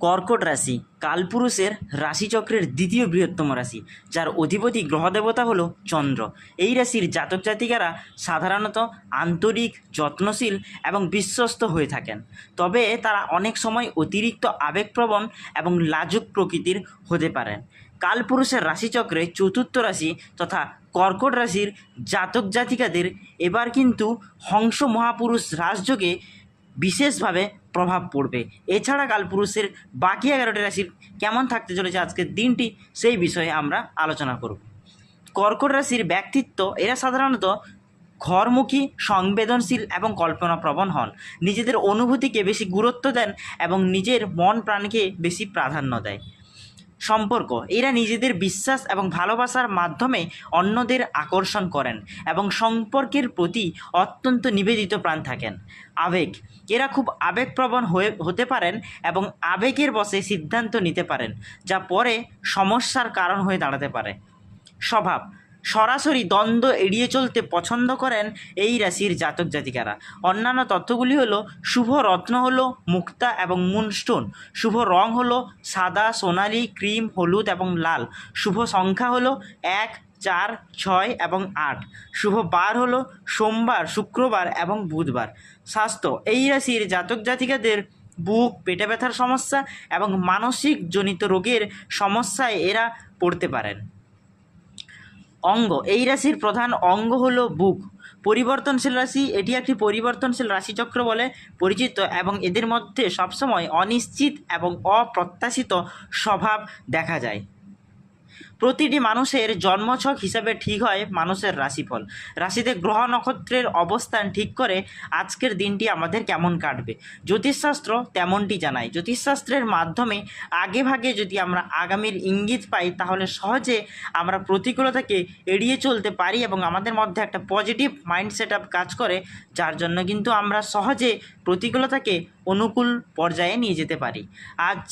কর্কট রাশি কালপুরুষের রাশিচক্রের দ্বিতীয় বৃহত্তম রাশি, যার অধিপতি গ্রহদেবতা হলো চন্দ্র। এই রাশির জাতক জাতিকারা সাধারণত আন্তরিক, যত্নশীল এবং বিশ্বস্ত হয়ে থাকেন। তবে তারা অনেক সময় অতিরিক্ত আবেগপ্রবণ এবং লাজুক প্রকৃতির হতে পারেন। কালপুরুষের রাশিচক্রে চতুর্থ রাশি তথা কর্কট রাশির জাতক জাতিকাদের এবার কিন্তু হংস মহাপুরুষ রাজযোগে বিশেষভাবে প্রভাব পড়বে। এছাড়া কালপুরুষের বাকি এগারোটি রাশির কেমন থাকতে চলেছে আজকের দিনটি সেই বিষয়ে আমরা আলোচনা করব। কর্কট রাশির ব্যক্তিত্ব, এরা সাধারণত ঘরমুখী, সংবেদনশীল এবং কল্পনাপ্রবণ হন। নিজেদের অনুভূতিকে বেশি গুরুত্ব দেন এবং নিজের মন প্রাণকে বেশি প্রাধান্য দেয়। সম্পর্ক। এরা নিজেদের বিশ্বাস এবং ভালোবাসার মাধ্যমে অন্যদের আকর্ষণ করেন এবং সম্পর্কের প্রতি অত্যন্ত নিবেদিত প্রাণ থাকেন। আবেগ। এরা খুব আবেগপ্রবণ হয়ে, হতে পারেন এবং আবেগের বসে সিদ্ধান্ত নিতে পারেন, যা পরে সমস্যার কারণ হয়ে দাঁড়াতে পারে। স্বভাব। সরাসরি দ্বন্দ্ব এড়িয়ে চলতে পছন্দ করেন এই রাশির জাতক জাতিকারা। অন্যান্য তথ্যগুলি হলো, শুভ রত্ন হলো, মুক্তা এবং মুনস্টোন। শুভ রং হলো সাদা, সোনালি, ক্রিম, হলুদ এবং লাল। শুভ সংখ্যা হলো এক, চার, ছয় এবং আট। শুভ বার হলো সোমবার, শুক্রবার এবং বুধবার। স্বাস্থ্য, এই রাশির জাতক জাতিকাদের বুক, পেটে ব্যথার সমস্যা এবং মানসিক জনিত রোগের সমস্যায় এরা পড়তে পারেন। অঙ্গ। এই রাশির প্রধান অঙ্গ হলো বুক। পরিবর্তনশীল রাশি, এটি একটি পরিবর্তনশীল রাশিচক্র বলে পরিচিত এবং এদের মধ্যে সবসময় অনিশ্চিত এবং অপ্রত্যাশিত স্বভাব দেখা যায়। প্রতিটি মানুষের জন্মছক হিসাবে ঠিক হয় মানুষের রাশিফল। রাশিতে গ্রহ নক্ষত্রের অবস্থান ঠিক করে আজকের দিনটি আমাদের কেমন কাটবে? জ্যোতিষশাস্ত্র তেমনটি জানায়। জ্যোতিষশাস্ত্রের মাধ্যমে আগে ভাগে যদি আমরা আগামীর ইঙ্গিত পাই, তাহলে সহজে আমরা প্রতিকূলতাকে এড়িয়ে চলতে পারি এবং আমাদের মধ্যে একটা পজিটিভ মাইন্ড সেট আপ কাজ করে, যার জন্য কিন্তু আমরা সহজে প্রতিকূলতাকে অনুকূল পর্যায়ে নিয়ে যেতে পারি। আজ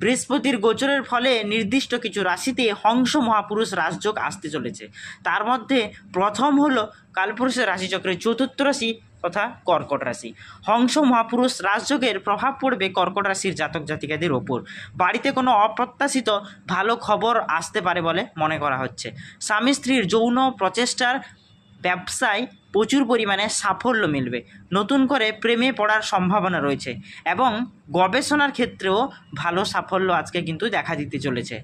বৃহস্পতির গোচরের ফলে নির্দিষ্ট কিছু রাশিতে হংস মহাপুরুষ রাজযোগ আসতে চলেছে। তার মধ্যে প্রথম হলো কালপুরুষের রাশিচক্রের চতুর্থ রাশি তথা কর্কট রাশি। হংস মহাপুরুষ রাজযোগের প্রভাব পড়বে কর্কট রাশির জাতক জাতিকাদের ওপর। বাড়িতে কোনো অপ্রত্যাশিত ভালো খবর আসতে পারে বলে মনে করা হচ্ছে। স্বামী স্ত্রীর যৌন প্রচেষ্টার ব্যবসায় প্রচুর পরিমাণে সাফল্য মিলবে। নতুন করে প্রেমে পড়ার সম্ভাবনা রয়েছে এবং গবেষণার ক্ষেত্রেও ভালো সাফল্য আজকে কিন্তু দেখা দিতে চলেছে।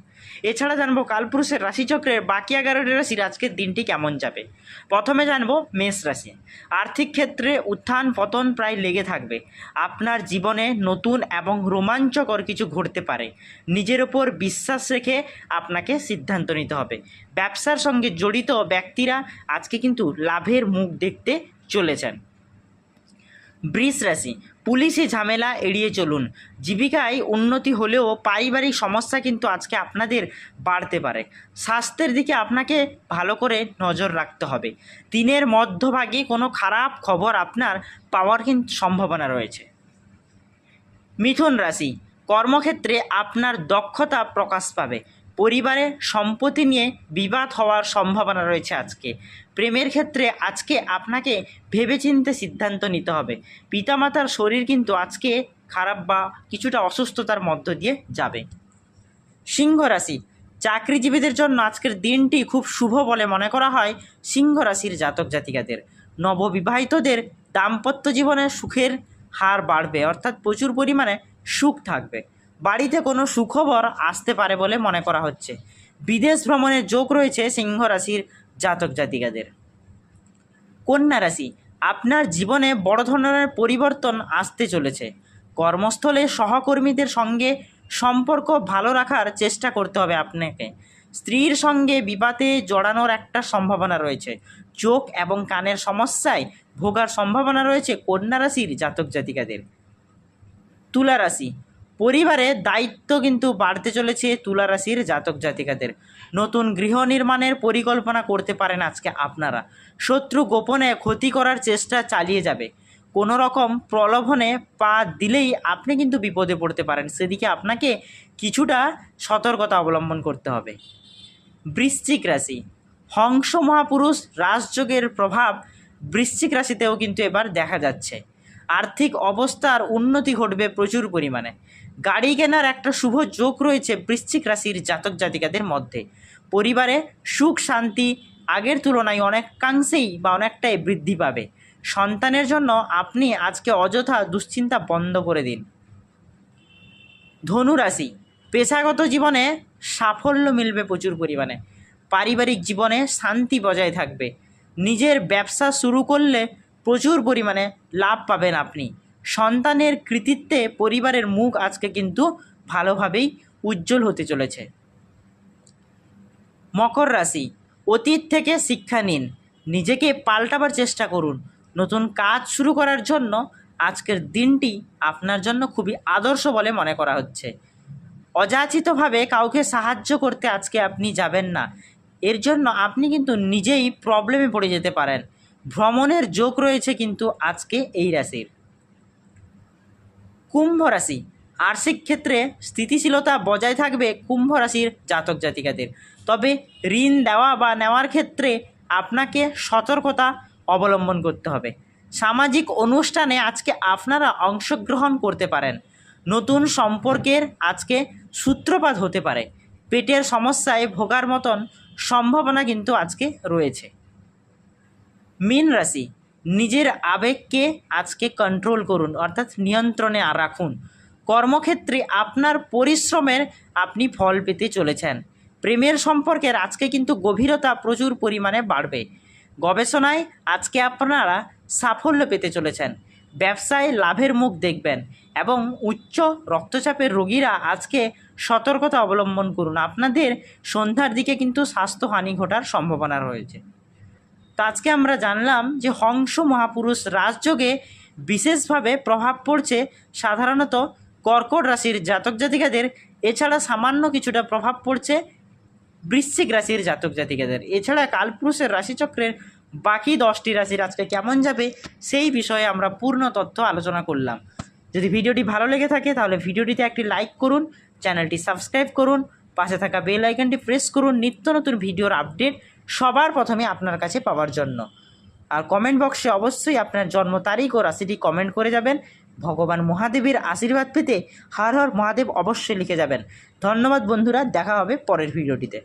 এছাড়া জানব কালপুরুষের রাশিচক্রের বাকি এগারোটি রাশির আজকের দিনটি কেমন যাবে? প্রথমে জানব মেষ রাশি। আর্থিক ক্ষেত্রে উত্থান পতন প্রায় লেগে থাকবে। আপনার জীবনে নতুন এবং রোমাঞ্চকর কিছু ঘটতে পারে। নিজের ওপর বিশ্বাস রেখে আপনাকে সিদ্ধান্ত নিতে হবে। ব্যবসার সঙ্গে জড়িত ব্যক্তিরা আজকে কিন্তু লাভের মুখ দেখতে চলেছেন। বৃষ রাশি পুলিশি ঝামেলা এড়িয়ে চলুন। জীবিকায় উন্নতি হলেও পারিবারিক সমস্যা কিন্তু আজকে আপনাদের বাড়তে পারে। স্বাস্থ্যের দিকে আপনাকে ভালো করে নজর রাখতে হবে। দিনের মধ্যভাগে কোনো খারাপ খবর আপনার পাওয়ার কিন্তু সম্ভাবনা রয়েছে। মিথুন রাশি, কর্মক্ষেত্রে আপনার দক্ষতা প্রকাশ পাবে। পরিবারে সম্পত্তি নিয়ে বিবাদ হওয়ার সম্ভাবনা রয়েছে আজকে। প্রেমের ক্ষেত্রে আজকে আপনাকে ভেবেচিন্তে সিদ্ধান্ত নিতে হবে। পিতামাতার শরীর কিন্তু আজকে খারাপ বা কিছুটা অসুস্থতার মধ্য দিয়ে যাবে। সিংহ রাশি, চাকরিজীবীদের জন্য আজকের দিনটি খুব শুভ বলে মনে করা হয় সিংহ রাশির জাতক জাতিকাদের। নববিবাহিতদের দাম্পত্য জীবনে সুখের হার বাড়বে, অর্থাৎ প্রচুর পরিমাণে সুখ থাকবে। বাড়িতে কোনো সুখবর আসতে পারে বলে মনে করা হচ্ছে। বিদেশ ভ্রমণের যোগ রয়েছে সিংহ রাশির জাতক জাতিকাদের। কন্যা রাশি, আপনার জীবনে বড় ধরনের পরিবর্তন আসতে চলেছে। কর্মস্থলে সহকর্মীদের সঙ্গে সম্পর্ক ভালো রাখার চেষ্টা করতে হবে আপনাকে। স্ত্রীর সঙ্গে বিবাদে জড়ানোর একটা সম্ভাবনা রয়েছে। চোখ এবং কানের সমস্যায় ভোগার সম্ভাবনা রয়েছে কন্যা রাশির জাতক জাতিকাদের। তুলা রাশি পরিবারে দায়িত্ব কিন্তু বাড়তে চলেছে তুলা রাশির জাতক জাতিকাদের। নতুন গৃহ নির্মাণের পরিকল্পনা করতে পারেন আজকে আপনারা। শত্রু গোপনে ক্ষতি করার চেষ্টা চালিয়ে যাবে। কোনো রকম প্রলোভনে পা দিলেই আপনি কিন্তু বিপদে পড়তে পারেন। সেদিকে আপনাকে কিছুটা সতর্কতা অবলম্বন করতে হবে। বৃশ্চিক রাশি। হংস মহাপুরুষ রাজযোগের প্রভাব বৃশ্চিক রাশিতেও কিন্তু এবার দেখা যাচ্ছে। আর্থিক অবস্থার উন্নতি ঘটবে প্রচুর পরিমাণে। গাড়ি কেনার একটা শুভ যোগ রয়েছে বৃশ্চিক রাশির জাতক জাতিকাদের মধ্যে। পরিবারে সুখ, শান্তি আগের তুলনায় অনেকাংশেই বা অনেকটাই বৃদ্ধি পাবে। সন্তানের জন্য আপনি আজকে অযথা দুশ্চিন্তা বন্ধ করে দিন। ধনু রাশি, পেশাগত জীবনে সাফল্য মিলবে প্রচুর পরিমাণে। পারিবারিক জীবনে শান্তি বজায় থাকবে। নিজের ব্যবসা শুরু করলে প্রচুর পরিমাণে লাভ পাবেন আপনি। সন্তানের কৃতিত্বে পরিবারের মুখ আজকে কিন্তু ভালোভাবেই উজ্জ্বল হতে চলেছে। মকর রাশি, অতীত থেকে শিক্ষা নিন। নিজেকে পাল্টাবার চেষ্টা করুন। নতুন কাজ শুরু করার জন্য আজকের দিনটি আপনার জন্য খুবই আদর্শ বলে মনে করা হচ্ছে। অযাচিতভাবে কাউকে সাহায্য করতে আজকে আপনি যাবেন না। এর জন্য আপনি কিন্তু নিজেই প্রবলেমে পড়ে যেতে পারেন। ভ্রমণের যোগ রয়েছে কিন্তু আজকে এই রাশির। কুম্ভ রাশি, আর্থিক ক্ষেত্রে স্থিতিশীলতা বজায় থাকবে কুম্ভ রাশির জাতক জাতিকাদের। তবে ঋণ দেওয়া বা নেওয়ার ক্ষেত্রে আপনাকে সতর্কতা অবলম্বন করতে হবে। সামাজিক অনুষ্ঠানে আজকে আপনারা অংশগ্রহণ করতে পারেন। নতুন সম্পর্কের আজকে সূত্রপাত হতে পারে। পেটের সমস্যায় ভোগার মতন সম্ভাবনা কিন্তু আজকে রয়েছে। মীন রাশি, নিজের আবেগকে আজকে কন্ট্রোল করুন, অর্থাৎ নিয়ন্ত্রণে রাখুন। কর্মক্ষেত্রে আপনার পরিশ্রমের আপনি ফল পেতে চলেছেন। প্রেমের সম্পর্কের আজকে কিন্তু গভীরতা প্রচুর পরিমাণে বাড়বে। গবেষণায় আজকে আপনারা সাফল্য পেতে চলেছেন। ব্যবসায় লাভের মুখ দেখবেন এবং উচ্চ রক্তচাপের রোগীরা আজকে সতর্কতা অবলম্বন করুন। আপনাদের সন্ধ্যার দিকে কিন্তু স্বাস্থ্যহানি ঘটার সম্ভাবনা রয়েছে। তো আজকে আমরা জানলাম যে হংস মহাপুরুষ রাজযোগে বিশেষভাবে প্রভাব পড়ছে সাধারণত কর্কট রাশির জাতক জাতিকাদের। এছাড়া সামান্য কিছুটা প্রভাব পড়ছে বৃশ্চিক রাশির জাতক জাতিকাদের। এছাড়া কালপুরুষের রাশিচক্রের বাকি দশটি রাশির আজকে কেমন যাবে সেই বিষয়ে আমরা পূর্ণ তথ্য আলোচনা করলাম। যদি ভিডিওটি ভালো লেগে থাকে তাহলে ভিডিওটিতে একটি লাইক করুন, চ্যানেলটি সাবস্ক্রাইব করুন পাশে থাকা বেল আইকনটি প্রেস করুন নিত্য নতুন ভিডিওর আপডেট সবার প্রথমে আপনার কাছে পাওয়ার জন্য। আর কমেন্ট বক্সে অবশ্যই আপনার জন্ম তারিখ ও রাশিটি কমেন্ট করে যাবেন। ভগবান মহাদেবের আশীর্বাদ পেতে হর হর মহাদেব অবশ্যই লিখে যাবেন। ধন্যবাদ বন্ধুরা, দেখা হবে পরের ভিডিওটিতে